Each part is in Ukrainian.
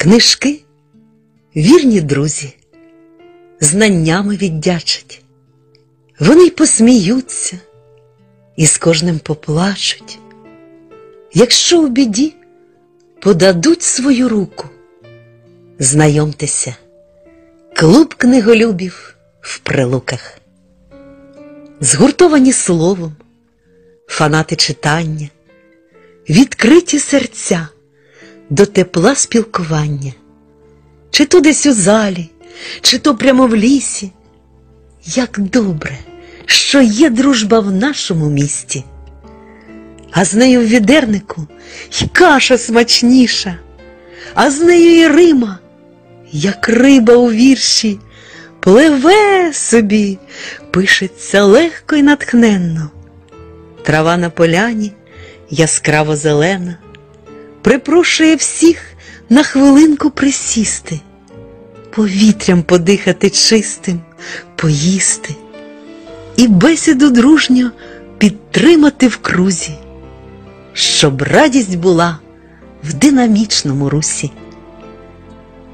Книжки? Вірні друзі, знаннями віддячать. Вони й посміються і з кожним поплачуть. Якщо у біді подадуть свою руку, знайомтеся, клуб книголюбів в прилуках, згуртовані словом, фанати читання, відкриті серця до тепла спілкування, чи то десь у залі, чи то прямо в лісі. Як добре, що є дружба в нашому місті, а з нею в відернику й каша смачніша, а з нею і Рима, як риба у вірші, пливе собі, пишеться легко й натхненно. Трава на поляні яскраво зелена, припрошує всіх на хвилинку присісти, повітрям подихати чистим, поїсти і бесіду дружньо підтримати в крузі, щоб радість була в динамічному русі.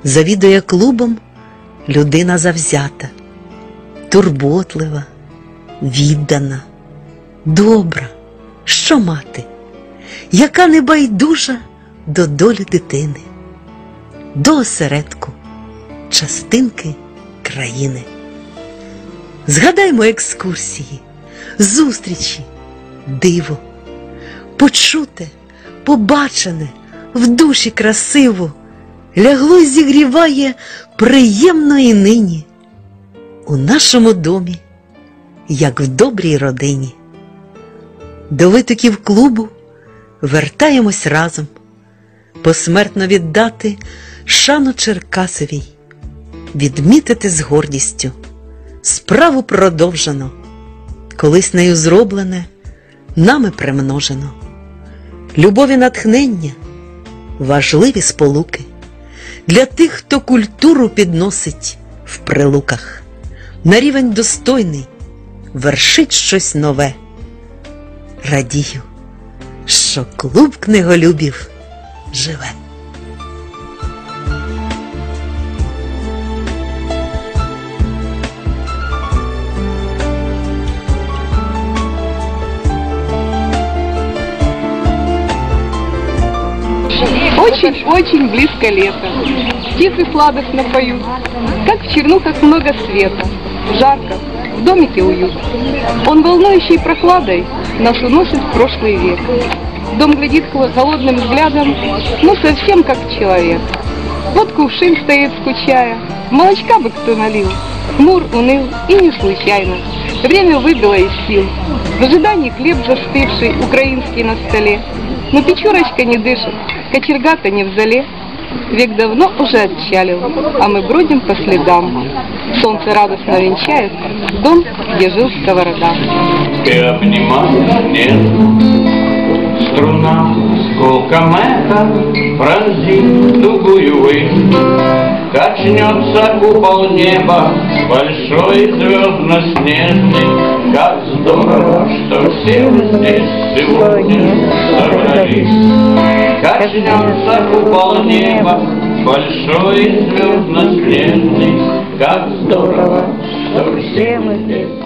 Завідує клубом людина завзята, турботлива, віддана, добра, що мати, яка небайдужа до долі дитини, до осередку, частинки країни. Згадаймо екскурсії, зустрічі, диво, почуте, побачене, в душі красиво, лягло й зігріває приємно і нині. У нашому домі, як в добрій родині. До витоків клубу вертаємось разом, посмертно віддати шану Черкасовій, відмітити з гордістю. Справу продовжено, колись нею зроблене, нами примножено. Любові натхнення важливі сполуки для тих, хто культуру підносить в прилуках, на рівень достойний вершить щось нове. Радію, що клуб книголюбів живе. Очень-очень близко лето. Птицы сладостно поют. Как в чернухах много света. Жарко, в домике уют. Он волнующей прохладой нас уносит в прошлый век. Дом глядит холодным взглядом, ну совсем как человек. Вот кувшин стоит, скучая. Молочка бы кто налил. Мур уныл и не случайно. Время выбило из сил. В ожидании хлеб застывший, украинский на столе. Но печурочка не дышит, кочерга-то не в зале. Век давно уже отчалил, а мы бродим по следам. Солнце радостно венчает дом, где жил сковорода. Ты обнимаешь нежно, струна сколком эха пронзит тугую высь. Качнется купол неба, большой звездно-снежный, Как здорово, что все вы здесь сегодня собрались. Качнется купол неба, большой звездно-снежный, Как здорово, что все мы здесь